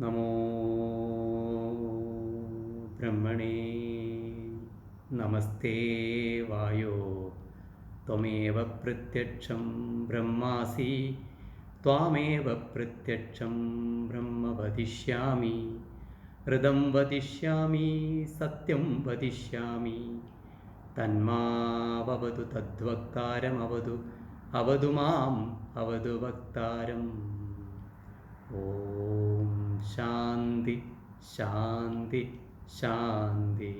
നമോ ബ്രഹ്മണേ നമസ്തേ വായോ. ത്വമേവ പ്രത്യക്ഷം ബ്രഹ്മാസി ത്വാമേവ പ്രത്യക്ഷം ബ്രഹ്മ വദിഷ്യാമി. ഹൃദം വദിഷ്യാമി സത്യം വദിഷ്യാമി. തന്മാവതു തദ്വക്താരമവതു അവതു മാം അവതു വക്താരം. ഓം ശാന്തി ശാന്തി ശാന്തി.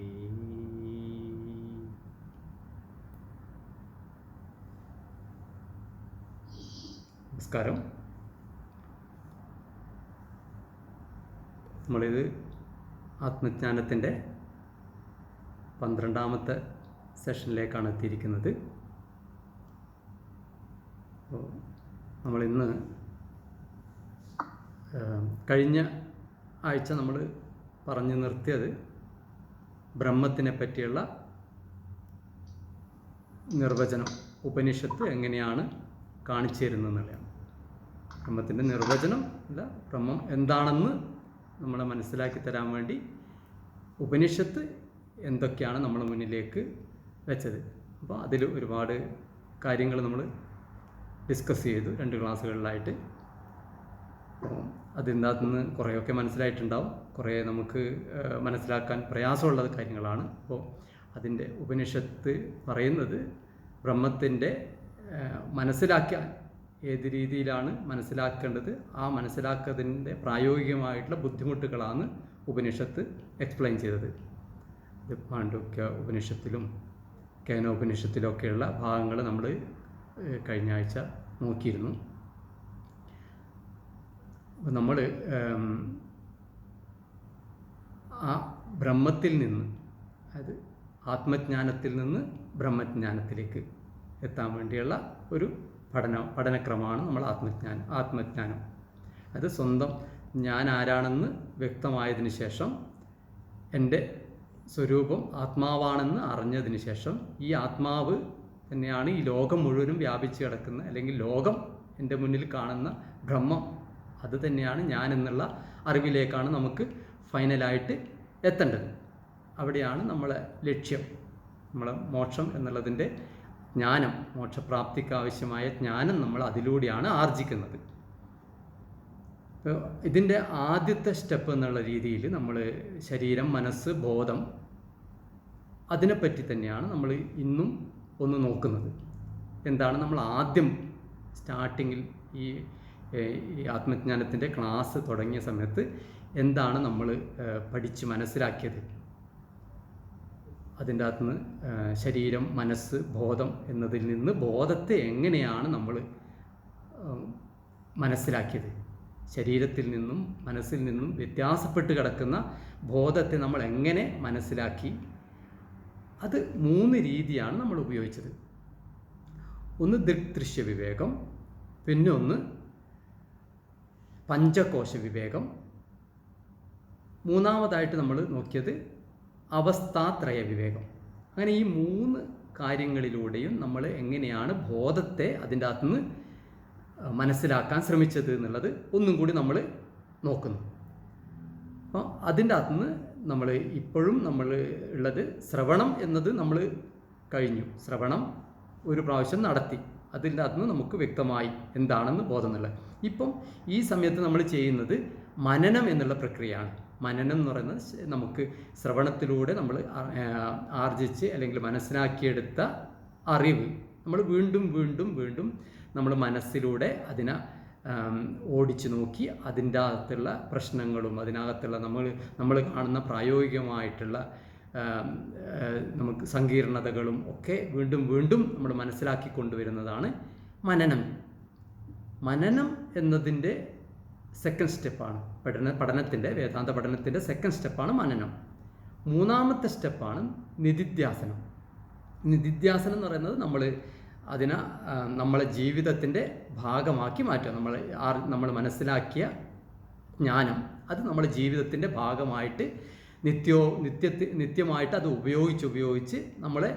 നമസ്കാരം. നമ്മളിത് ആത്മജ്ഞാനത്തിന്റെ പന്ത്രണ്ടാമത്തെ സെഷനിലേക്കാണ് എത്തിയിരിക്കുന്നത്. അപ്പോൾ നമ്മളിന്ന് കഴിഞ്ഞ ആഴ്ച നമ്മൾ പറഞ്ഞു നിർത്തിയത് ബ്രഹ്മത്തിനെ പറ്റിയുള്ള നിർവചനം ഉപനിഷത്ത് എങ്ങനെയാണ് കാണിച്ചു തരുന്നതെന്നുള്ളതാണ് ബ്രഹ്മത്തിന്റെ നിർവചനം അല്ല ബ്രഹ്മം എന്താണെന്ന് നമ്മളെ മനസ്സിലാക്കി തരാൻ വേണ്ടി ഉപനിഷത്ത് എന്തൊക്കെയാണ് നമ്മുടെ മുന്നിലേക്ക് വെച്ചത്. അപ്പോൾ അതിൽ ഒരുപാട് കാര്യങ്ങൾ നമ്മൾ ഡിസ്കസ് ചെയ്തു രണ്ട് ക്ലാസ്സുകളിലായിട്ട്. അകത്ത് നിന്ന് കുറേയൊക്കെ മനസ്സിലായിട്ടുണ്ടാവും. കുറേ നമുക്ക് മനസ്സിലാക്കാൻ പ്രയാസമുള്ള കാര്യങ്ങളാണ്. അപ്പോൾ അതിന്റെ ഉപനിഷത്ത് പറയുന്നത് ബ്രഹ്മത്തിന്റെ മനസ്സിലാക്കാൻ ഏത് രീതിയിലാണ് മനസ്സിലാക്കേണ്ടത് ആ മനസ്സിലാക്കുന്നതിന്റെ പ്രായോഗികമായിട്ടുള്ള ബുദ്ധിമുട്ടുകളാണ് ഉപനിഷത്ത് എക്സ്പ്ലെയിൻ ചെയ്തത്. ഇത് പാണ്ഡുക്യ ഉപനിഷത്തിലും കേനോപനിഷത്തിലൊക്കെയുള്ള ഭാഗങ്ങൾ നമ്മൾ കഴിഞ്ഞ ആഴ്ച നോക്കിയിരുന്നു. അപ്പോൾ നമ്മൾ ആ ബ്രഹ്മത്തിൽ നിന്ന് അതായത് ആത്മജ്ഞാനത്തിൽ നിന്ന് ബ്രഹ്മജ്ഞാനത്തിലേക്ക് എത്താൻ വേണ്ടിയുള്ള ഒരു പഠന പഠനക്രമമാണ് നമ്മൾ ആത്മജ്ഞാനം ആത്മജ്ഞാനം. അത് സ്വന്തം ഞാൻ ആരാണെന്ന് വ്യക്തമായതിന് ശേഷം എന്റെ സ്വരൂപം ആത്മാവാണെന്ന് അറിഞ്ഞതിന് ശേഷം ഈ ആത്മാവ് തന്നെയാണ് ഈ ലോകം മുഴുവനും വ്യാപിച്ച് കിടക്കുന്ന അല്ലെങ്കിൽ ലോകം എന്റെ മുന്നിൽ കാണുന്ന ബ്രഹ്മം അത് തന്നെയാണ് ഞാൻ എന്നുള്ള അറിവിലേക്കാണ് നമുക്ക് ഫൈനലായിട്ട് എത്തേണ്ടത്. അവിടെയാണ് നമ്മളെ ലക്ഷ്യം. നമ്മളെ മോക്ഷം എന്നുള്ളതിന്റെ ജ്ഞാനം മോക്ഷപ്രാപ്തിക്ക് ആവശ്യമായ ജ്ഞാനം നമ്മൾ അതിലൂടെയാണ് ആർജിക്കുന്നത്. ഇതിന്റെ ആദ്യത്തെ സ്റ്റെപ്പ് എന്നുള്ള രീതിയിൽ നമ്മൾ ശരീരം മനസ്സ് ബോധം അതിനെപ്പറ്റി തന്നെയാണ് നമ്മൾ ഇന്നും ഒന്ന് നോക്കുന്നത്. എന്താണ് നമ്മൾ ആദ്യം സ്റ്റാർട്ടിങ്ങിൽ ഈ ഈ ആത്മജ്ഞാനത്തിന്റെ ക്ലാസ് തുടങ്ങിയ സമയത്ത് എന്താണ് നമ്മൾ പഠിച്ച് മനസ്സിലാക്കിയത്? അതിന്റെ അകത്തുനിന്ന് നിന്ന് ശരീരം മനസ്സ് ബോധം എന്നതിൽ നിന്ന് ബോധത്തെ എങ്ങനെയാണ് നമ്മൾ മനസ്സിലാക്കിയത്? ശരീരത്തിൽ നിന്നും മനസ്സിൽ നിന്നും വ്യത്യാസപ്പെട്ട് കിടക്കുന്ന ബോധത്തെ നമ്മൾ എങ്ങനെ മനസ്സിലാക്കി? അത് മൂന്ന് രീതിയാണ് നമ്മൾ ഉപയോഗിച്ചത്. ഒന്ന് ദൃക്ദൃശ്യ വിവേകം പിന്നെ ഒന്ന് പഞ്ചകോശ വിവേകം. മൂന്നാമതായിട്ട് നമ്മൾ നോക്കിയത് അവസ്ഥാത്രയ വിവേകം. അങ്ങനെ ഈ മൂന്ന് കാര്യങ്ങളിലൂടെയും നമ്മൾ എങ്ങനെയാണ് ബോധത്തെ അതിന്റെ അകത്തുനിന്ന് മനസ്സിലാക്കാൻ ശ്രമിച്ചത് എന്നുള്ളത് ഒന്നും കൂടി നമ്മൾ നോക്കുന്നു. അപ്പോൾ അതിന്റെ അകത്തുനിന്ന് നമ്മൾ ഇപ്പോഴും നമ്മൾ ഉള്ളത് ശ്രവണം എന്നത് നമ്മൾ കഴിഞ്ഞു. ശ്രവണം ഒരു പ്രാവശ്യം നടത്തി. അതിന്റെ അകത്തുനിന്ന് നമുക്ക് വ്യക്തമായി എന്താണെന്ന് ബോധം എന്നുള്ളത്. ഇപ്പം ഈ സമയത്ത് നമ്മൾ ചെയ്യുന്നത് മനനം എന്നുള്ള പ്രക്രിയയാണ്. മനനം എന്ന് പറയുന്നത് നമുക്ക് ശ്രവണത്തിലൂടെ നമ്മൾ ആർജിച്ച് അല്ലെങ്കിൽ മനസ്സിലാക്കിയെടുത്ത അറിവ്. നമ്മൾ വീണ്ടും വീണ്ടും വീണ്ടും നമ്മൾ മനസ്സിലൂടെ അതിനെ ഓടിച്ചു നോക്കി അതിന്റെ അകത്തുള്ള പ്രശ്നങ്ങളും അതിനകത്തുള്ള നമ്മൾ നമ്മൾ കാണുന്ന പ്രായോഗികമായിട്ടുള്ള നമുക്ക് സങ്കീർണതകളും ഒക്കെ വീണ്ടും വീണ്ടും നമ്മൾ മനസ്സിലാക്കി കൊണ്ടുവരുന്നതാണ് മനനം. മനനം എന്നതിന്റെ സെക്കൻഡ് സ്റ്റെപ്പാണ് പഠന പഠനത്തിന്റെ വേദാന്ത പഠനത്തിന്റെ സെക്കൻഡ് സ്റ്റെപ്പാണ് മനനം. മൂന്നാമത്തെ സ്റ്റെപ്പാണ് നിധിധ്യാസനം. നിധിധ്യാസനം എന്ന് പറയുന്നത് നമ്മൾ അതിനെ നമ്മളെ ജീവിതത്തിന്റെ ഭാഗമാക്കി മാറ്റുക. നമ്മൾ നമ്മൾ മനസ്സിലാക്കിയ ജ്ഞാനം അത് നമ്മുടെ ജീവിതത്തിന്റെ ഭാഗമായിട്ട് നിത്യോ നിത്യത്തി നിത്യമായിട്ട് അത് ഉപയോഗിച്ച് ഉപയോഗിച്ച് നമ്മളെ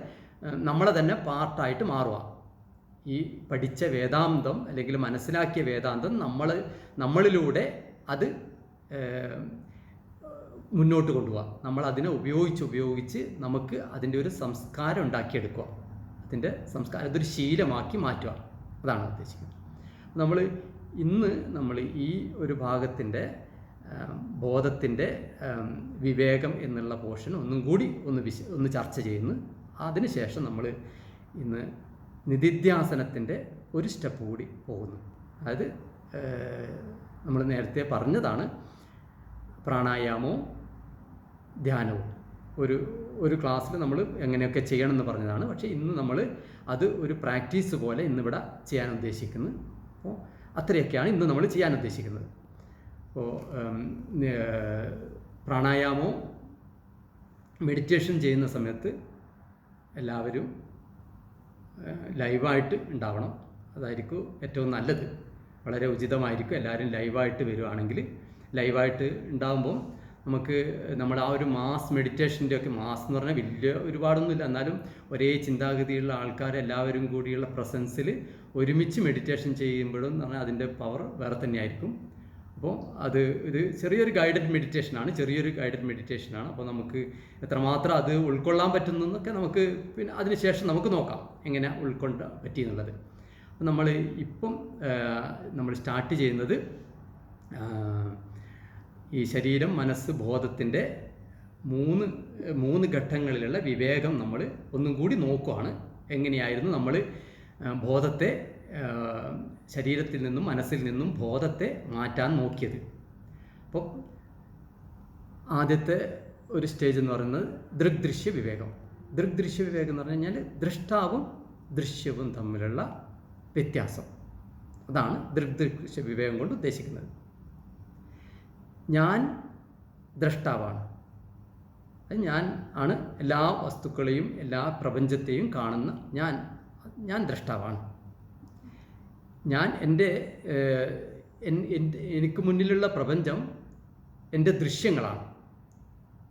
നമ്മളെ തന്നെ പാർട്ടായിട്ട് മാറുക. ഈ പഠിച്ച വേദാന്തം അല്ലെങ്കിൽ മനസ്സിലാക്കിയ വേദാന്തം നമ്മൾ നമ്മളിലൂടെ അത് മുന്നോട്ട് കൊണ്ടുപോകാം നമ്മൾ അതിനെ ഉപയോഗിച്ച് ഉപയോഗിച്ച് നമുക്ക് അതിന്റെ ഒരു സംസ്കാരം ഉണ്ടാക്കിയെടുക്കുക അതിന്റെ സംസ്കാരം അതൊരു ശീലമാക്കി മാറ്റുക അതാണ് ഉദ്ദേശിക്കുന്നത്. നമ്മൾ ഇന്ന് നമ്മൾ ഈ ഒരു ഭാഗത്തിന്റെ ബോധത്തിന്റെ വിവേകം എന്നുള്ള പോർഷൻ ഒന്നും കൂടി ഒന്ന് വിശ ഒന്ന് ചർച്ച ചെയ്യുന്നു. അതിനുശേഷം നമ്മൾ ഇന്ന് നിധിധ്യാസനത്തിന്റെ ഒരു സ്റ്റെപ്പ് കൂടി പോകുന്നു. അതായത് നമ്മൾ നേരത്തെ പറഞ്ഞതാണ് പ്രാണായാമവും ധ്യാനവും. ഒരു ഒരു ക്ലാസ്സിൽ നമ്മൾ എങ്ങനെയൊക്കെ ചെയ്യണമെന്ന് പറഞ്ഞതാണ്. പക്ഷേ ഇന്ന് നമ്മൾ അത് ഒരു പ്രാക്ടീസ് പോലെ ഇന്നിവിടെ ചെയ്യാൻ ഉദ്ദേശിക്കുന്നു. അപ്പോൾ അത്രയൊക്കെയാണ് ഇന്ന് നമ്മൾ ചെയ്യാൻ ഉദ്ദേശിക്കുന്നത്. അപ്പോൾ പ്രാണായാമവും മെഡിറ്റേഷൻ ചെയ്യുന്ന സമയത്ത് എല്ലാവരും ലൈവായിട്ട് ഉണ്ടാവണം. അതായിരിക്കും ഏറ്റവും നല്ലത്. വളരെ ഉചിതമായിരിക്കും എല്ലാവരും ലൈവായിട്ട് വരുവാണെങ്കിൽ. ലൈവായിട്ട് ഉണ്ടാകുമ്പോൾ നമുക്ക് നമ്മൾ ആ ഒരു മാസ് മെഡിറ്റേഷന്റെ ഒക്കെ മാസ് എന്ന് പറഞ്ഞാൽ വലിയ ഒരുപാടൊന്നുമില്ല. എന്നാലും ഒരേ ചിന്താഗതിയുള്ള ആൾക്കാർ എല്ലാവരും കൂടിയുള്ള പ്രസൻസിൽ ഒരുമിച്ച് മെഡിറ്റേഷൻ ചെയ്യുമ്പോഴും എന്ന് പറഞ്ഞാൽ അതിന്റെ പവർ വേറെ തന്നെയായിരിക്കും. അപ്പോൾ അത് ഇത് ചെറിയൊരു ഗൈഡഡ് മെഡിറ്റേഷനാണ് ചെറിയൊരു ഗൈഡഡ് മെഡിറ്റേഷനാണ് അപ്പോൾ നമുക്ക് എത്രമാത്രം അത് ഉൾക്കൊള്ളാൻ പറ്റുന്നതൊക്കെ നമുക്ക് പിന്നെ അതിനുശേഷം നമുക്ക് നോക്കാം എങ്ങനെ ഉൾക്കൊണ്ട് പറ്റി എന്നുള്ളത് അപ്പോൾ നമ്മൾ ഇപ്പം നമ്മൾ സ്റ്റാർട്ട് ചെയ്യുന്നത് ഈ ശരീരം മനസ്സ് ബോധത്തിന്റെ മൂന്ന് മൂന്ന് ഘട്ടങ്ങളിലുള്ള വിവേകം നമ്മൾ ഒന്നും കൂടി നോക്കുവാണ്. എങ്ങനെയായിരുന്നു നമ്മൾ ബോധത്തെ ശരീരത്തിൽ നിന്നും മനസ്സിൽ നിന്നും ബോധത്തെ മാറ്റാൻ നോക്കിയത്. അപ്പോൾ ആദ്യത്തെ ഒരു സ്റ്റേജ് എന്ന് പറയുന്നത് ദൃഗ്ദൃശ്യ വിവേകം. ദൃഗ്ദൃശ്യ വിവേകം എന്ന് പറഞ്ഞു കഴിഞ്ഞാൽ ദൃഷ്ടാവും ദൃശ്യവും തമ്മിലുള്ള വ്യത്യാസം. അതാണ് ദൃഗ്ദൃശ്യ വിവേകം കൊണ്ട് ഉദ്ദേശിക്കുന്നത്. ഞാൻ ദ്രഷ്ടാവാണ് ഞാൻ ആണ് എല്ലാ വസ്തുക്കളെയും എല്ലാ പ്രപഞ്ചത്തെയും കാണുന്ന ഞാൻ ഞാൻ ദ്രഷ്ടാവാണ് ഞാൻ എന്റെ എനിക്ക് മുന്നിലുള്ള പ്രപഞ്ചം എന്റെ ദൃശ്യങ്ങളാണ്.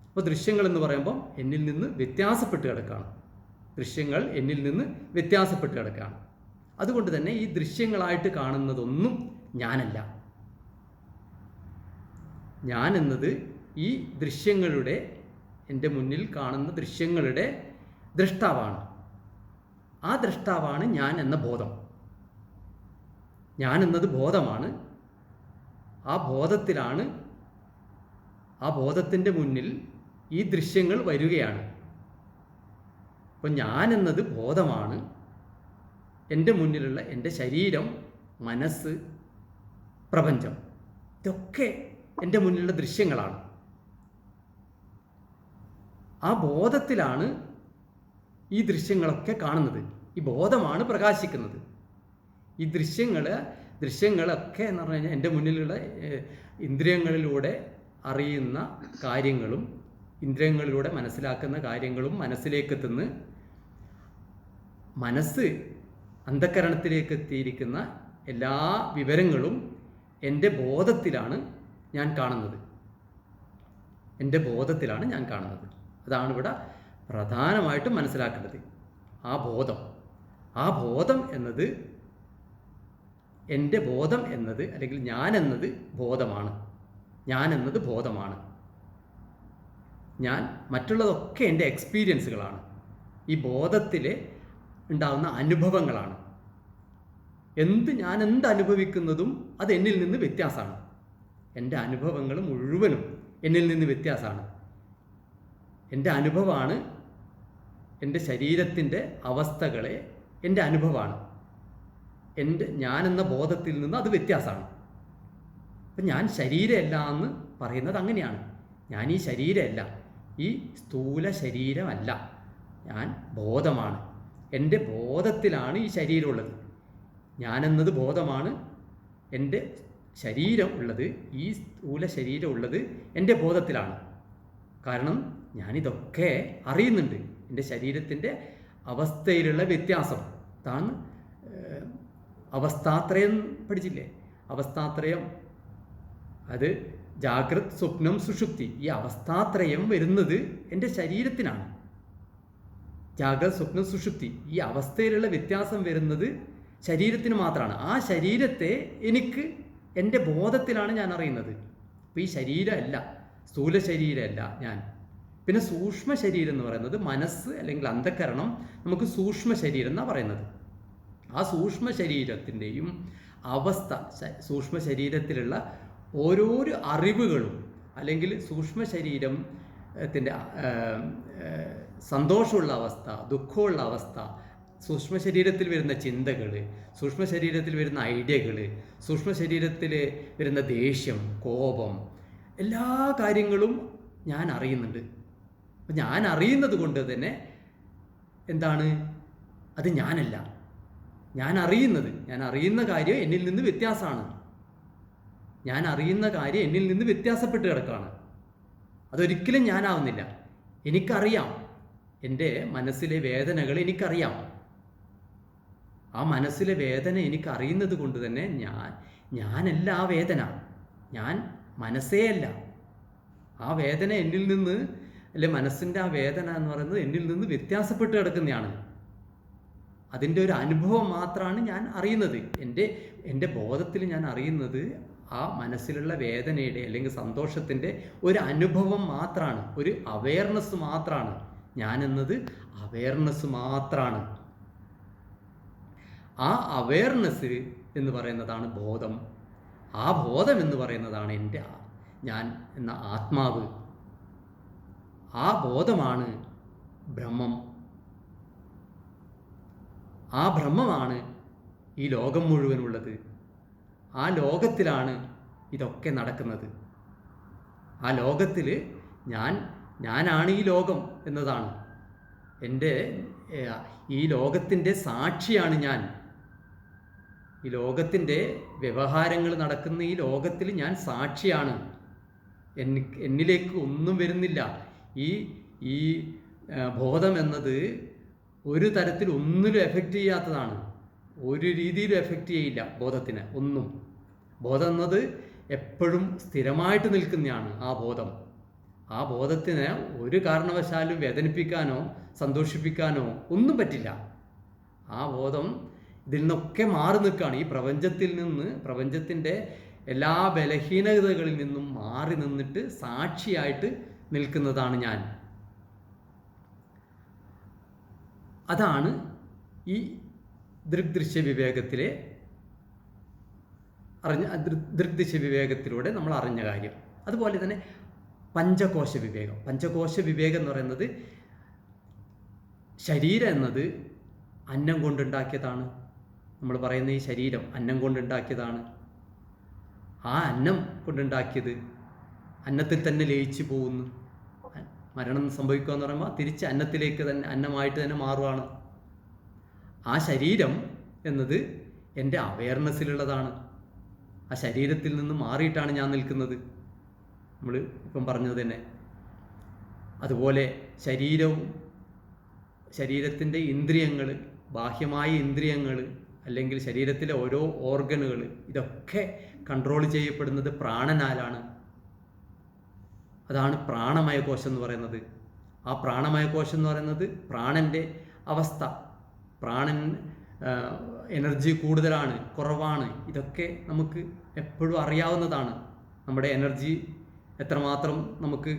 അപ്പോൾ ദൃശ്യങ്ങൾ എന്ന് പറയുമ്പോൾ എന്നിൽ നിന്ന് വ്യത്യാസപ്പെട്ട് കിടക്കുകയാണ് ദൃശ്യങ്ങൾ എന്നിൽ നിന്ന് വ്യത്യാസപ്പെട്ട് കിടക്കുകയാണ് അതുകൊണ്ട് തന്നെ ഈ ദൃശ്യങ്ങളായിട്ട് കാണുന്നതൊന്നും ഞാനല്ല. ഞാൻ എന്നത് ഈ ദൃശ്യങ്ങളുടെ എന്റെ മുന്നിൽ കാണുന്ന ദൃശ്യങ്ങളുടെ ദ്രഷ്ടാവാണ്. ആ ദ്രഷ്ടാവാണ് ഞാൻ എന്ന ബോധം. ഞാൻ എന്നത് ബോധമാണ്. ആ ബോധത്തിലാണ് ആ ബോധത്തിന്റെ മുന്നിൽ ഈ ദൃശ്യങ്ങൾ വരികയാണ്. അപ്പോൾ ഞാൻ എന്നത് ബോധമാണ്. എന്റെ മുന്നിലുള്ള എന്റെ ശരീരം മനസ്സ് പ്രപഞ്ചം ഇതൊക്കെ എന്റെ മുന്നിലുള്ള ദൃശ്യങ്ങളാണ്. ആ ബോധത്തിലാണ് ഈ ദൃശ്യങ്ങളൊക്കെ കാണുന്നത്. ഈ ബോധമാണ് പ്രകാശിക്കുന്നത്. ഈ ദൃശ്യങ്ങൾ ദൃശ്യങ്ങളൊക്കെ എന്ന് പറഞ്ഞു കഴിഞ്ഞാൽ എന്റെ മുന്നിലുള്ള ഇന്ദ്രിയങ്ങളിലൂടെ അറിയുന്ന കാര്യങ്ങളും ഇന്ദ്രിയങ്ങളിലൂടെ മനസ്സിലാക്കുന്ന കാര്യങ്ങളും മനസ്സിലേക്ക് എത്തുന്ന മനസ്സ് അന്ധകരണത്തിലേക്ക് എത്തിയിരിക്കുന്ന എല്ലാ വിവരങ്ങളും എന്റെ ബോധത്തിലാണ് ഞാൻ കാണുന്നത്. എന്റെ ബോധത്തിലാണ് ഞാൻ കാണുന്നത്. അതാണ് ഇവിടെ പ്രധാനമായിട്ടും മനസ്സിലാക്കേണ്ടത്. ആ ബോധം. ആ ബോധം എന്നത് എന്റെ ബോധം എന്നത് അല്ലെങ്കിൽ ഞാൻ എന്നത് ബോധമാണ്. ഞാൻ എന്നത് ബോധമാണ്. ഞാൻ മറ്റുള്ളതൊക്കെ എന്റെ എക്സ്പീരിയൻസുകളാണ് ഈ ബോധത്തിൽ ഉണ്ടാകുന്ന അനുഭവങ്ങളാണ്. എന്ത് ഞാൻ എന്ത് അനുഭവിക്കുന്നതും അത് എന്നിൽ നിന്ന് വ്യത്യാസമാണ്. എന്റെ അനുഭവങ്ങൾ മുഴുവനും എന്നിൽ നിന്ന് വ്യത്യാസമാണ്. എന്റെ അനുഭവമാണ് എന്റെ ശരീരത്തിന്റെ അവസ്ഥകളെ എന്റെ അനുഭവമാണ്. എന്റെ എന്ന ബോധത്തിൽ നിന്ന് അത് വ്യത്യാസമാണ്. അപ്പം ഞാൻ ശരീരമല്ല എന്ന് പറയുന്നത് അങ്ങനെയാണ്. ഞാൻ ഈ ശരീരമല്ല. ഈ സ്ഥൂല ശരീരമല്ല. ഞാൻ ബോധമാണ്. എന്റെ ബോധത്തിലാണ് ഈ ശരീരമുള്ളത്. ഞാനെന്നത് ബോധമാണ്. എന്റെ ശരീരം ഉള്ളത് ഈ സ്ഥൂല ശരീരം ഉള്ളത് എന്റെ ബോധത്തിലാണ്. കാരണം ഞാനിതൊക്കെ അറിയുന്നുണ്ട്. എന്റെ ശരീരത്തിന്റെ അവസ്ഥയിലുള്ള വ്യത്യാസം. ഏഹ്, അവസ്ഥാത്രയം പഠിച്ചില്ലേ? അവസ്ഥാത്രയം. അത് ജാഗ്രത് സ്വപ്നം സുഷുപ്തി. ഈ അവസ്ഥാത്രയം വരുന്നത് എന്റെ ശരീരത്തിനാണ്. ജാഗ്രത് സ്വപ്നം സുഷുപ്തി. ഈ അവസ്ഥയിലുള്ള വ്യത്യാസം വരുന്നത് ശരീരത്തിന് മാത്രമാണ് ആ ശരീരത്തെ എനിക്ക് എന്റെ ബോധത്തിലാണ് ഞാൻ അറിയുന്നത്. അപ്പോൾ ഈ ശരീരമല്ല സ്ഥൂല ശരീരമല്ല ഞാൻ. പിന്നെ സൂക്ഷ്മ ശരീരം എന്ന് പറയുന്നത് മനസ്സ് അല്ലെങ്കിൽ അന്ധകരണം നമുക്ക് സൂക്ഷ്മ ശരീരം എന്നാണ് പറയുന്നത്. ആ സൂക്ഷ്മ ശരീരത്തിന്റെയും അവസ്ഥ സൂക്ഷ്മ ശരീരത്തിലുള്ള ഓരോരോ അറിവുകളും അല്ലെങ്കിൽ സൂക്ഷ്മ ശരീരത്തിന്റെ സന്തോഷമുള്ള അവസ്ഥ ദുഃഖമുള്ള അവസ്ഥ സൂക്ഷ്മ ശരീരത്തിൽ വരുന്ന ചിന്തകൾ സൂക്ഷ്മ ശരീരത്തിൽ വരുന്ന ഐഡിയകൾ സൂക്ഷ്മ ശരീരത്തിൽ വരുന്ന ദേഷ്യം കോപം എല്ലാ കാര്യങ്ങളും ഞാൻ അറിയുന്നുണ്ട്. അപ്പം ഞാൻ അറിയുന്നത് കൊണ്ട് തന്നെ എന്താണ്? അത് ഞാനല്ല. ഞാൻ അറിയുന്നത് ഞാൻ അറിയുന്ന കാര്യം എന്നിൽ നിന്ന് വ്യത്യാസമാണ്. ഞാൻ അറിയുന്ന കാര്യം എന്നിൽ നിന്ന് വ്യത്യാസപ്പെട്ട് കിടക്കുകയാണ്. അതൊരിക്കലും ഞാനാവുന്നില്ല. എനിക്കറിയാം. എന്റെ മനസ്സിലെ വേദനകൾ എനിക്കറിയാം. ആ മനസ്സിലെ വേദന എനിക്കറിയുന്നത് കൊണ്ട് തന്നെ ഞാൻ ഞാനല്ല ആ വേദന. ഞാൻ മനസ്സേ അല്ല ആ വേദന എന്നിൽ നിന്ന് അല്ലെ മനസ്സിന്റെ ആ വേദന എന്ന് പറയുന്നത് എന്നിൽ നിന്ന് വ്യത്യാസപ്പെട്ട് കിടക്കുന്നതാണ്. അതിന്റെ ഒരു അനുഭവം മാത്രമാണ് ഞാൻ അറിയുന്നത്. എന്റെ എന്റെ ബോധത്തിൽ ഞാൻ അറിയുന്നത് ആ മനസ്സിലുള്ള വേദനയുടെ അല്ലെങ്കിൽ സന്തോഷത്തിന്റെ ഒരു അനുഭവം മാത്രമാണ് ഒരു അവയർനെസ് മാത്രമാണ് ഞാനെന്നത് അവയർനെസ് മാത്രമാണ് ആ അവയർനെസ് എന്ന് പറയുന്നതാണ് ബോധം. ആ ബോധം എന്ന് പറയുന്നതാണ് എന്റെ ഞാൻ എന്ന ആത്മാവ്. ആ ബോധമാണ് ബ്രഹ്മം. ആ ബ്രഹ്മമാണ് ഈ ലോകം മുഴുവനുള്ളത്. ആ ലോകത്തിലാണ് ഇതൊക്കെ നടക്കുന്നത്. ആ ലോകത്തിൽ ഞാൻ ഞാനാണ് ഈ ലോകം എന്നതാണ്. എന്റെ ഈ ലോകത്തിന്റെ സാക്ഷിയാണ് ഞാൻ. ഈ ലോകത്തിന്റെ വ്യവഹാരങ്ങൾ നടക്കുന്ന ഈ ലോകത്തിൽ ഞാൻ സാക്ഷിയാണ്. എന്നി എന്നിലേക്ക് ഒന്നും വരുന്നില്ല. ഈ ഈ ബോധം എന്നത് ഒരു തരത്തിൽ ഒന്നിലും എഫക്റ്റ് ചെയ്യാത്തതാണ്. ഒരു രീതിയിലും എഫക്റ്റ് ചെയ്യില്ല ബോധത്തിന് ഒന്നും. ബോധം എന്നത് എപ്പോഴും സ്ഥിരമായിട്ട് നിൽക്കുന്നതാണ് ആ ബോധം. ആ ബോധത്തിന് ഒരു കാരണവശാലും വേദനിപ്പിക്കാനോ സന്തോഷിപ്പിക്കാനോ ഒന്നും പറ്റില്ല. ആ ബോധം ഇതിൽ നിന്നൊക്കെ മാറി നിൽക്കുകയാണ്. ഈ പ്രപഞ്ചത്തിൽ നിന്ന് പ്രപഞ്ചത്തിന്റെ എല്ലാ ബലഹീനതകളിൽ നിന്നും മാറി നിന്നിട്ട് സാക്ഷിയായിട്ട് നിൽക്കുന്നതാണ് ഞാൻ. അതാണ് ഈ ദൃഗ്ദൃശ്യ വിവേകത്തിലെ അറിഞ്ഞ ദൃഗ്ദൃശ്യ വിവേകത്തിലൂടെ നമ്മൾ അറിഞ്ഞ കാര്യം. അതുപോലെ തന്നെ പഞ്ചകോശ വിവേകം. പഞ്ചകോശ വിവേകം എന്ന് പറയുന്നത് ശരീരം എന്നത് അന്നം കൊണ്ടുണ്ടാക്കിയതാണ്. നമ്മൾ പറയുന്ന ഈ ശരീരം അന്നം കൊണ്ടുണ്ടാക്കിയതാണ്. ആ അന്നം കൊണ്ടുണ്ടാക്കിയത് അന്നത്തിൽ തന്നെ ലയിച്ചു പോകുന്നു. മരണം സംഭവിക്കുക എന്ന് പറയുമ്പോൾ തിരിച്ച് അന്നത്തിലേക്ക് തന്നെ അന്നമായിട്ട് തന്നെ മാറുകയാണ് ആ ശരീരം എന്നത് എന്റെ അവയർനെസ്സിലുള്ളതാണ് ആ ശരീരത്തിൽ നിന്ന് മാറിയിട്ടാണ് ഞാൻ നിൽക്കുന്നത്. നമ്മൾ ഇപ്പം പറഞ്ഞത് തന്നെ. അതുപോലെ ശരീരവും ശരീരത്തിന്റെ ഇന്ദ്രിയങ്ങൾ ബാഹ്യമായ ഇന്ദ്രിയങ്ങൾ അല്ലെങ്കിൽ ശരീരത്തിലെ ഓരോ ഓർഗനുകൾ ഇതൊക്കെ കൺട്രോൾ ചെയ്യപ്പെടുന്നത് പ്രാണനാലാണ്. അതാണ് പ്രാണമയ കോശം എന്ന് പറയുന്നത്. ആ പ്രാണമയ കോശം എന്ന് പറയുന്നത് പ്രാണന്റെ അവസ്ഥ. പ്രാണൻ എനർജി കൂടുതലാണ് കുറവാണ്. ഇതൊക്കെ നമുക്ക് എപ്പോഴും അറിയാവുന്നതാണ്. നമ്മുടെ എനർജി എത്രമാത്രം നമുക്ക്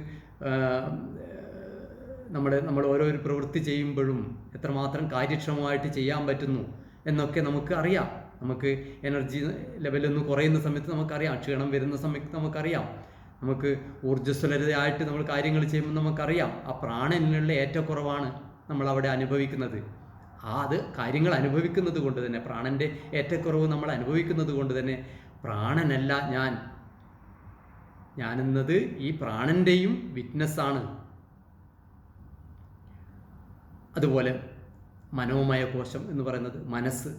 നമ്മുടെ നമ്മൾ ഓരോരു പ്രവൃത്തി ചെയ്യുമ്പോഴും എത്രമാത്രം കാര്യക്ഷമമായിട്ട് ചെയ്യാൻ പറ്റുന്നു എന്നൊക്കെ നമുക്ക് അറിയാം. നമുക്ക് എനർജി ലെവലൊന്ന് കുറയുന്ന സമയത്ത് നമുക്കറിയാം. ക്ഷീണം വരുന്ന സമയത്ത് നമുക്കറിയാം. നമുക്ക് ഊർജസ്വലതയായിട്ട് നമ്മൾ കാര്യങ്ങൾ ചെയ്യുമ്പോൾ നമുക്കറിയാം ആ പ്രാണനിലുള്ള ഏറ്റക്കുറവാണ് നമ്മൾ അവിടെ അനുഭവിക്കുന്നത്. ആ അത് കാര്യങ്ങൾ അനുഭവിക്കുന്നത് കൊണ്ട് തന്നെ പ്രാണന്റെ ഏറ്റക്കുറവ് നമ്മൾ അനുഭവിക്കുന്നത് കൊണ്ട് തന്നെ പ്രാണനല്ല ഞാൻ. ഞാനെന്നത് ഈ പ്രാണന്റെയും വിറ്റ്നസ്സാണ് അതുപോലെ മനോമയ കോശം എന്ന് പറയുന്നത് മനസ്സ്.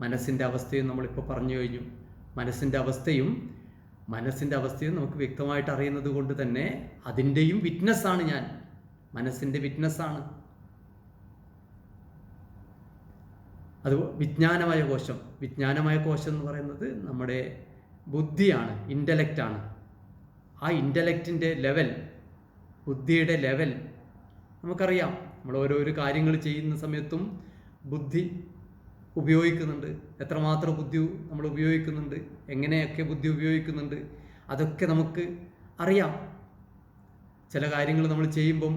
മനസ്സിന്റെ അവസ്ഥയും നമ്മളിപ്പോൾ പറഞ്ഞു കഴിഞ്ഞു. മനസ്സിന്റെ അവസ്ഥയും മനസ്സിന്റെ അവസ്ഥയും നമുക്ക് വ്യക്തമായിട്ട് അറിയുന്നത് കൊണ്ട് തന്നെ അതിന്റെയും വിറ്റ്നസ്സാണ് ഞാൻ. മനസ്സിന്റെ വിറ്റ്നസ്സാണ് അത് വിജ്ഞാനമായ കോശം. വിജ്ഞാനമായ കോശം എന്ന് പറയുന്നത് നമ്മുടെ ബുദ്ധിയാണ് ഇന്റലക്റ്റാണ് ആ ഇന്റലക്റ്റിന്റെ ലെവൽ ബുദ്ധിയുടെ ലെവൽ നമുക്കറിയാം. നമ്മൾ ഓരോരോ കാര്യങ്ങൾ ചെയ്യുന്ന സമയത്തും ബുദ്ധി ഉപയോഗിക്കുന്നുണ്ട്. എത്രമാത്രം ബുദ്ധി നമ്മൾ ഉപയോഗിക്കുന്നുണ്ട്. എങ്ങനെയൊക്കെ ബുദ്ധി ഉപയോഗിക്കുന്നുണ്ട്. അതൊക്കെ നമുക്ക് അറിയാം. ചില കാര്യങ്ങൾ നമ്മൾ ചെയ്യുമ്പം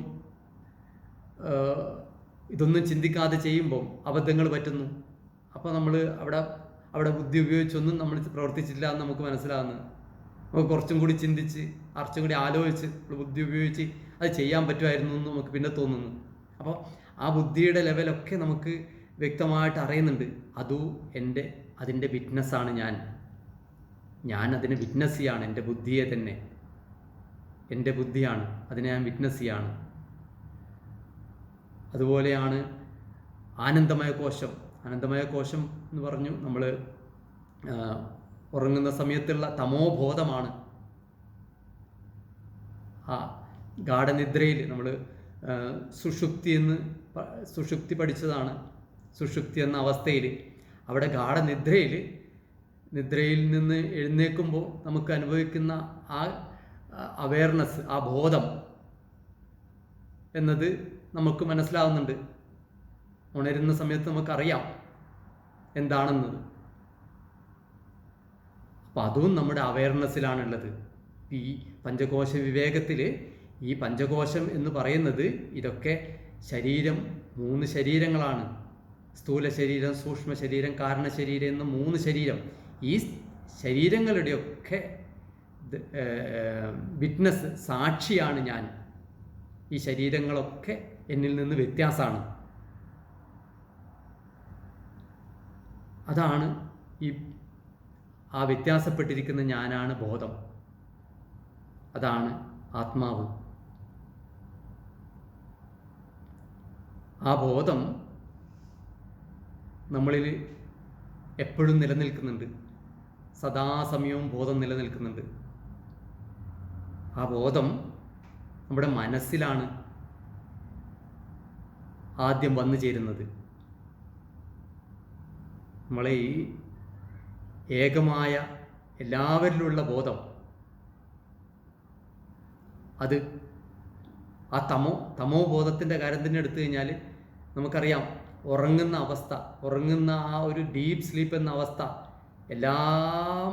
ഇതൊന്നും ചിന്തിക്കാതെ ചെയ്യുമ്പം അബദ്ധങ്ങൾ പറ്റുന്നു. അപ്പോൾ നമ്മൾ അവിടെ അവിടെ ബുദ്ധി ഉപയോഗിച്ചൊന്നും നമ്മൾ പ്രവർത്തിച്ചില്ല എന്ന് നമുക്ക് മനസ്സിലാകുന്നു നമുക്ക് കുറച്ചും കൂടി ചിന്തിച്ച് കുറച്ചും കൂടി ആലോചിച്ച് ബുദ്ധി ഉപയോഗിച്ച് അത് ചെയ്യാൻ പറ്റുമായിരുന്നു എന്ന് നമുക്ക് പിന്നെ തോന്നുന്നു. അപ്പോൾ ആ ബുദ്ധിയുടെ ലെവലൊക്കെ നമുക്ക് വ്യക്തമായിട്ട് അറിയുന്നുണ്ട്. അതു എന്റെ അതിന്റെ വിറ്റ്നസ്സാണ് ഞാൻ. ഞാൻ അതിനെ വിറ്റ്നസ് ചെയ്യാണ്. എന്റെ ബുദ്ധിയെ തന്നെ. എന്റെ ബുദ്ധിയാണ്. അതിനെ ഞാൻ വിറ്റ്നസ് ചെയ്യാണ്. അതുപോലെയാണ് ആനന്ദമയ കോശം. ആനന്ദമയ കോശം എന്ന് പറഞ്ഞു നമ്മൾ ഉറങ്ങുന്ന സമയത്തുള്ള തമോബോധമാണ് ആ ഗാഠനിദ്രയിൽ നമ്മൾ സുഷുപ്തി എന്ന് സുഷുപ്തി പഠിച്ചതാണ്. സുഷുപ്തി എന്ന അവസ്ഥയിൽ അവിടെ ഗാഠനിദ്രയിൽ നിദ്രയിൽ നിന്ന് എഴുന്നേൽക്കുമ്പോൾ നമുക്ക് അനുഭവിക്കുന്ന ആ അവയർനെസ് ആ ബോധം എന്നത് നമുക്ക് മനസ്സിലാവുന്നുണ്ട്. ഉണരുന്ന സമയത്ത് നമുക്കറിയാം എന്താണെന്നത് അപ്പം അതും നമ്മുടെ അവയർനെസ്സിലാണുള്ളത് ഈ പഞ്ചകോശ വിവേകത്തിൽ ഈ പഞ്ചകോശം എന്ന് പറയുന്നത് ഇതൊക്കെ ശരീരം മൂന്ന് ശരീരങ്ങളാണ്. സ്ഥൂല ശരീരം സൂക്ഷ്മ ശരീരം കാരണ ശരീരം എന്ന മൂന്ന് ശരീരം. ഈ ശരീരങ്ങളുടെയൊക്കെ വിറ്റ്നസ് സാക്ഷിയാണ് ഞാൻ. ഈ ശരീരങ്ങളൊക്കെ എന്നിൽ നിന്ന് വ്യത്യാസമാണ് അതാണ് ഈ ആ വ്യത്യാസപ്പെട്ടിരിക്കുന്ന ഞാനാണ് ബോധം. അതാണ് ആത്മാവ്. ആ ബോധം നമ്മളിൽ എപ്പോഴും നിലനിൽക്കുന്നുണ്ട്. സദാസമയവും ബോധം നിലനിൽക്കുന്നുണ്ട്. ആ ബോധം നമ്മുടെ മനസ്സിലാണ് ആദ്യം വന്നു ചേരുന്നത്. നമ്മളെ ഈ ഏകമായ എല്ലാവരിലുള്ള ബോധം അത് ആ തമോ തമോ ബോധത്തിന്റെ കാര്യം തന്നെ എടുത്തു കഴിഞ്ഞാൽ നമുക്കറിയാം ഉറങ്ങുന്ന അവസ്ഥ ഉറങ്ങുന്ന ആ ഒരു ഡീപ്പ് സ്ലീപ്പ് എന്ന അവസ്ഥ എല്ലാ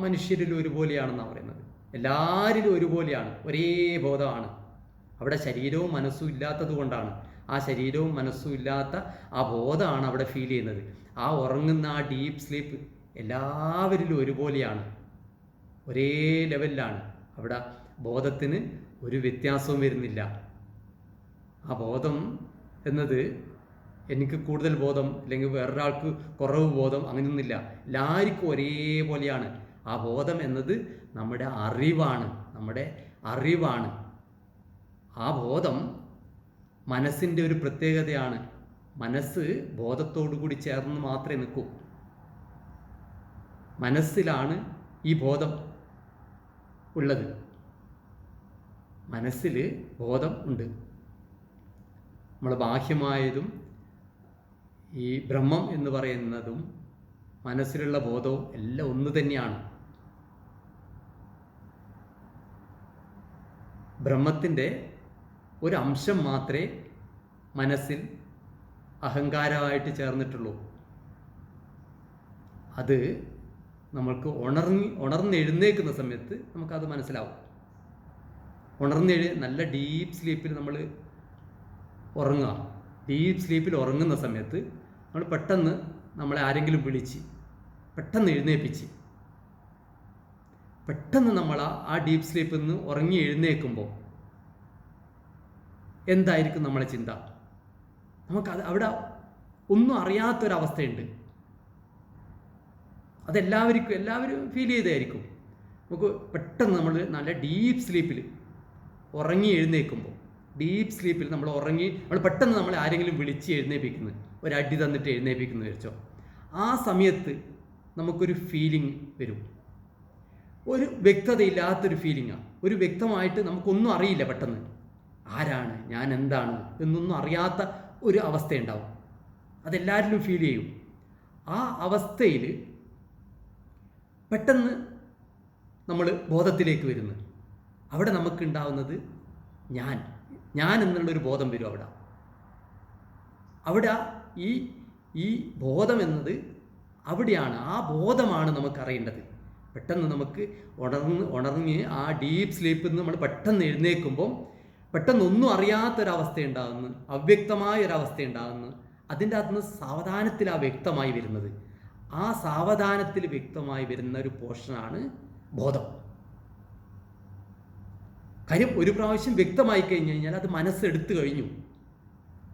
മനുഷ്യരിലും ഒരുപോലെയാണെന്നാണ് പറയുന്നത്. എല്ലാവരിലും ഒരുപോലെയാണ് ഒരേ ബോധമാണ്. അവിടെ ശരീരവും മനസ്സും ഇല്ലാത്തത് കൊണ്ടാണ് ആ ശരീരവും മനസ്സും ഇല്ലാത്ത ആ ബോധമാണ് അവിടെ ഫീൽ ചെയ്യുന്നത്. ആ ഉറങ്ങുന്ന ആ ഡീപ്പ് സ്ലീപ്പ് എല്ലാവരിലും ഒരുപോലെയാണ് ഒരേ ലെവലിലാണ് അവിടെ ബോധത്തിന് ഒരു വ്യത്യാസവും വരുന്നില്ല. ആ ബോധം എന്നത് എനിക്ക് കൂടുതൽ ബോധം അല്ലെങ്കിൽ വേറൊരാൾക്ക് കുറവ് ബോധം അങ്ങനെയൊന്നുമില്ല എല്ലാവർക്കും ഒരേപോലെയാണ്. ആ ബോധം എന്നത് നമ്മുടെ അറിവാണ്. നമ്മുടെ അറിവാണ്. ആ ബോധം മനസ്സിന്റെ ഒരു പ്രത്യേകതയാണ്. മനസ്സ് ബോധത്തോടു കൂടി ചേർന്ന് മാത്രമേ നിൽക്കൂ. മനസ്സിലാണ് ഈ ബോധം ഉള്ളത്. മനസ്സിൽ ബോധം ഉണ്ട്. നമ്മൾ ബാഹ്യമായതും ഈ ബ്രഹ്മം എന്ന് പറയുന്നതും മനസ്സിലുള്ള ബോധവും എല്ലാം ഒന്ന് തന്നെയാണ്. ബ്രഹ്മത്തിന്റെ ഒരു അംശം മാത്രമേ മനസ്സിൽ അഹങ്കാരമായിട്ട് ചേർന്നിട്ടുള്ളൂ. അത് നമ്മൾക്ക് ഉണർന്നി ഉണർന്നെഴുന്നേക്കുന്ന സമയത്ത് നമുക്കത് മനസ്സിലാവും. ഉണർന്നെഴു നല്ല ഡീപ്പ് സ്ലീപ്പിൽ നമ്മൾ ഉറങ്ങുക. ഡീപ്പ് സ്ലീപ്പിൽ ഉറങ്ങുന്ന സമയത്ത് നമ്മൾ പെട്ടെന്ന് നമ്മളെ ആരെങ്കിലും വിളിച്ച് പെട്ടെന്ന് എഴുന്നേൽപ്പിച്ച് പെട്ടെന്ന് നമ്മൾ ആ ഡീപ്പ് സ്ലീപ്പിൽ നിന്ന് ഉറങ്ങി എഴുന്നേൽക്കുമ്പോൾ എന്തായിരിക്കും നമ്മളെ ചിന്ത? നമുക്കത് അവിടെ ഒന്നും അറിയാത്തൊരവസ്ഥയുണ്ട്. അതെല്ലാവർക്കും എല്ലാവരും ഫീൽ ചെയ്തായിരിക്കും. നമുക്ക് പെട്ടെന്ന് നമ്മൾ നല്ല ഡീപ്പ് സ്ലീപ്പിൽ ഉറങ്ങി എഴുന്നേൽക്കുമ്പോൾ ഡീപ്പ് സ്ലീപ്പിൽ നമ്മൾ ഉറങ്ങി നമ്മൾ പെട്ടെന്ന് നമ്മളെ ആരെങ്കിലും വിളിച്ച് എഴുന്നേൽപ്പിക്കുന്നു ഒരു അടി തന്നിട്ട് എഴുന്നേൽപ്പിക്കുന്നു വെച്ചോ ആ സമയത്ത് നമുക്കൊരു ഫീലിംഗ് വരും. ഒരു വ്യക്തതയില്ലാത്തൊരു ഫീലിംഗാണ് ഒരു വ്യക്തമായിട്ട് നമുക്കൊന്നും അറിയില്ല പെട്ടെന്ന്. ആരാണ്? ഞാൻ എന്താണ്? എന്നൊന്നും അറിയാത്ത ഒരു അവസ്ഥയുണ്ടാവും. അതെല്ലാവരിലും ഫീൽ ചെയ്യും. ആ അവസ്ഥയിൽ പെട്ടെന്ന് നമ്മൾ ബോധത്തിലേക്ക് വരുന്നു. അവിടെ നമുക്കുണ്ടാവുന്നത് ഞാൻ. ഞാൻ എന്നുള്ളൊരു ബോധം വരും അവിടെ. അവിടെ ഈ ഈ ബോധം എന്നത് അവിടെയാണ്. ആ ബോധമാണ് നമുക്കറിയേണ്ടത് പെട്ടെന്ന് നമുക്ക് ഉണർന്ന് ഉണർന്ന് ആ ഡീപ്പ് സ്ലീപ്പിൽ നിന്ന് നമ്മൾ പെട്ടെന്ന് എഴുന്നേൽക്കുമ്പോൾ പെട്ടെന്ന് ഒന്നും അറിയാത്തൊരവസ്ഥ ഉണ്ടാകുന്നു അവ്യക്തമായ ഒരവസ്ഥ ഉണ്ടാകുന്നു അതിന്റെ അകത്തുനിന്ന് സാവധാനത്തിലാണ് വ്യക്തമായി വരുന്നത്. ആ സാവധാനത്തിൽ വ്യക്തമായി വരുന്ന ഒരു പോർഷനാണ് ബോധം. കാര്യം ഒരു പ്രാവശ്യം വ്യക്തമായി കഴിഞ്ഞു കഴിഞ്ഞാൽ അത് മനസ്സെടുത്തു കഴിഞ്ഞു.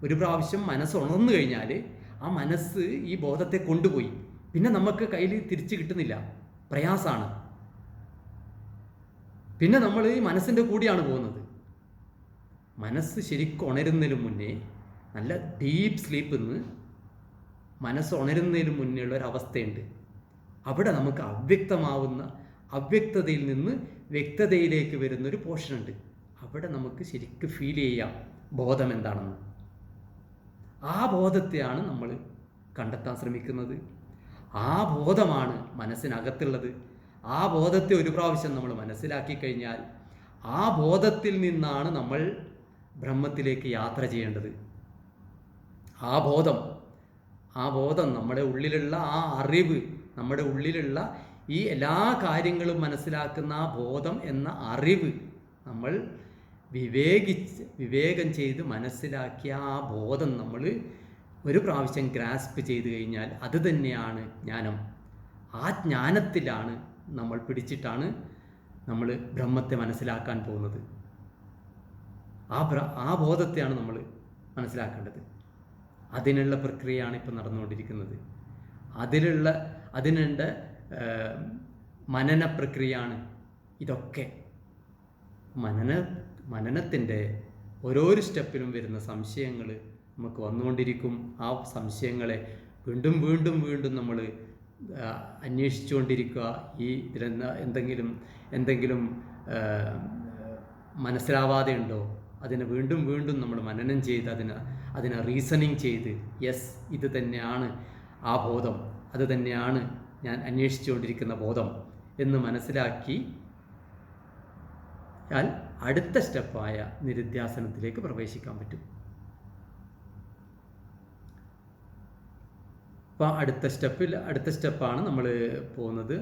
ഒരു പ്രാവശ്യം മനസ്സ് ഉണർന്നു കഴിഞ്ഞാൽ ആ മനസ്സ് ഈ ബോധത്തെ കൊണ്ടുപോയി. പിന്നെ നമുക്ക് കയ്യിൽ തിരിച്ചു കിട്ടുന്നില്ല. പ്രയാസമാണ് പിന്നെ നമ്മൾ ഈ മനസ്സിന്റെ കൂടിയാണ് പോകുന്നത്. മനസ്സ് ശരിക്കും ഉണരുന്നതിന് മുന്നേ നല്ല ഡീപ്പ് സ്ലീപ്പിൽ നിന്ന് മനസ്സ് ഉണരുന്നതിന് മുന്നേ ഉള്ള ഒരു അവസ്ഥയുണ്ട്. അവിടെ നമുക്ക് അവ്യക്തമാവുന്ന അവ്യക്തതയിൽ നിന്ന് വ്യക്തതയിലേക്ക് വരുന്നൊരു പോർഷനുണ്ട് അവിടെ നമുക്ക് ശരിക്കും ഫീൽ ചെയ്യാം ബോധം എന്താണെന്ന്. ആ ബോധത്തെയാണ് നമ്മൾ കണ്ടെത്താൻ ശ്രമിക്കുന്നത്. ആ ബോധമാണ് മനസ്സിനകത്തുള്ളത്. ആ ബോധത്തെ ഒരു പ്രാവശ്യം നമ്മൾ മനസ്സിലാക്കി കഴിഞ്ഞാൽ ആ ബോധത്തിൽ നിന്നാണ് നമ്മൾ ബ്രഹ്മത്തിലേക്ക് യാത്ര ചെയ്യേണ്ടത്. ആ ബോധം ആ ബോധം നമ്മുടെ ഉള്ളിലുള്ള ആ അറിവ് നമ്മുടെ ഉള്ളിലുള്ള ഈ എല്ലാ കാര്യങ്ങളും മനസ്സിലാക്കുന്ന ആ ബോധം എന്ന അറിവ് നമ്മൾ വിവേകിച്ച് വിവേകം ചെയ്ത് മനസ്സിലാക്കിയ ആ ബോധം നമ്മൾ ഒരു പ്രാവശ്യം ഗ്രാസ്പ് ചെയ്ത് കഴിഞ്ഞാൽ അത് തന്നെയാണ് ജ്ഞാനം. ആ ജ്ഞാനത്തിലാണ് നമ്മൾ പിടിച്ചിട്ടാണ് നമ്മൾ ബ്രഹ്മത്തെ മനസ്സിലാക്കാൻ പോകുന്നത്. ആ ബ്ര ആ ബോധത്തെയാണ് നമ്മൾ മനസ്സിലാക്കേണ്ടത്. അതിനുള്ള പ്രക്രിയയാണ് ഇപ്പോൾ നടന്നുകൊണ്ടിരിക്കുന്നത്. അതിലുള്ള അതിനുണ്ട് മനന പ്രക്രിയയാണ് ഇതൊക്കെ. മനന മനനത്തിന്റെ ഓരോരോ സ്റ്റെപ്പിലും വരുന്ന സംശയങ്ങൾ നമുക്ക് വന്നുകൊണ്ടിരിക്കും. ആ സംശയങ്ങളെ വീണ്ടും വീണ്ടും വീണ്ടും നമ്മൾ അന്വേഷിച്ചുകൊണ്ടിരിക്കുക. ഈ ഇതിലെന്ന എന്തെങ്കിലും എന്തെങ്കിലും മനസ്സിലാവാതെ ഉണ്ടോ? അതിനെ വീണ്ടും വീണ്ടും നമ്മൾ മനനം ചെയ്ത് അതിനെ അതിനെ റീസണിങ് ചെയ്ത് യെസ് ഇത് തന്നെയാണ് ആ ബോധം. അത് തന്നെയാണ് ഞാൻ അന്വേഷിച്ചുകൊണ്ടിരിക്കുന്ന ബോധം എന്ന് മനസ്സിലാക്കി യാൽ അടുത്ത സ്റ്റെപ്പായ നിരുദ്ധ്യാസനത്തിലേക്ക് പ്രവേശിക്കാൻ പറ്റും. അപ്പോൾ അടുത്ത സ്റ്റെപ്പിൽ അടുത്ത സ്റ്റെപ്പാണ് നമ്മൾ പോകുന്നത്.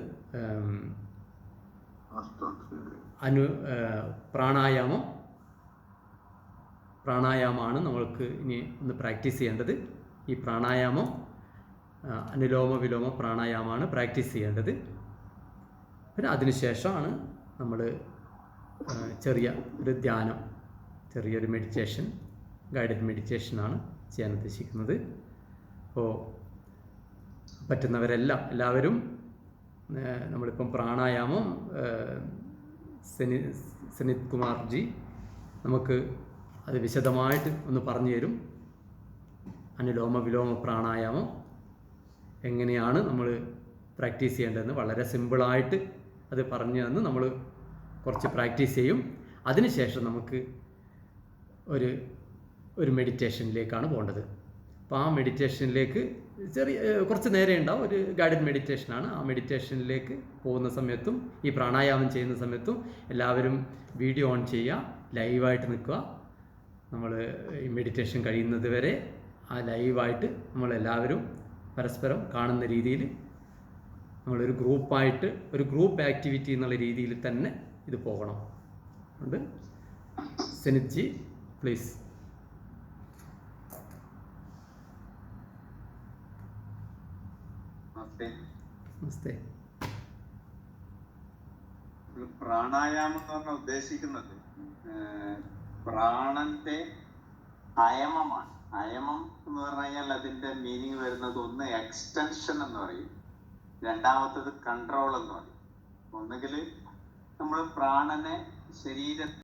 അനു പ്രാണായാമം. പ്രാണായാമമാണ് നമ്മൾക്ക് ഇനി ഒന്ന് പ്രാക്ടീസ് ചെയ്യേണ്ടത്. ഈ പ്രാണായാമം അനുലോമ വിലോമ പ്രാണായാമമാണ് പ്രാക്ടീസ് ചെയ്യേണ്ടത്. പിന്നെ അതിനുശേഷമാണ് നമ്മൾ ചെറിയ ഒരു ധ്യാനം ചെറിയൊരു മെഡിറ്റേഷൻ ഗൈഡഡ് മെഡിറ്റേഷനാണ് ചെയ്യാൻ ഉദ്ദേശിക്കുന്നത്. അപ്പോൾ പറ്റുന്നവരെല്ലാം എല്ലാവരും നമ്മളിപ്പം പ്രാണായാമം സെനി സെനിത് കുമാർജി നമുക്ക് അത് വിശദമായിട്ട് ഒന്ന് പറഞ്ഞു തരും. അനുലോമ വിലോമ പ്രാണായാമം എങ്ങനെയാണ് നമ്മൾ പ്രാക്ടീസ് ചെയ്യേണ്ടതെന്ന് വളരെ സിമ്പിളായിട്ട് അത് പറഞ്ഞു തന്ന് നമ്മൾ കുറച്ച് പ്രാക്ടീസ് ചെയ്യും. അതിനുശേഷം നമുക്ക് ഒരു ഒരു മെഡിറ്റേഷനിലേക്കാണ് പോകേണ്ടത്. അപ്പോൾ ആ മെഡിറ്റേഷനിലേക്ക് ചെറിയ കുറച്ച് നേരെ ഉണ്ടാവും. ഒരു ഗൈഡഡ് മെഡിറ്റേഷനാണ്. ആ മെഡിറ്റേഷനിലേക്ക് പോകുന്ന സമയത്തും ഈ പ്രാണായാമം ചെയ്യുന്ന സമയത്തും എല്ലാവരും വീഡിയോ ഓൺ ചെയ്യുക ലൈവായിട്ട് നിൽക്കുക. നമ്മൾ ഈ മെഡിറ്റേഷൻ കഴിയുന്നത് വരെ ആ ലൈവായിട്ട് നമ്മളെല്ലാവരും പരസ്പരം കാണുന്ന രീതിയിൽ നമ്മളൊരു ഗ്രൂപ്പായിട്ട് ഒരു ഗ്രൂപ്പ് ആക്ടിവിറ്റി എന്നുള്ള രീതിയിൽ തന്നെ ഇത് പോകണം. അതുകൊണ്ട് സെനിത്ജി പ്ലീസ്. നമസ്തേ. പ്രാണായാമം എന്ന് പറഞ്ഞാൽ ഉദ്ദേശിക്കുന്നത്. പ്രാണന്റെ അയമമാണ്. അയമം എന്ന് പറഞ്ഞു കഴിഞ്ഞാൽ അതിന്റെ മീനിങ് വരുന്നത് ഒന്ന് എക്സ്റ്റൻഷൻ എന്ന് പറയും. രണ്ടാമത്തത് കൺട്രോൾ എന്ന് പറയും. ഒന്നുകിൽ നമ്മൾ പ്രാണനെ ശരീരത്തിൽ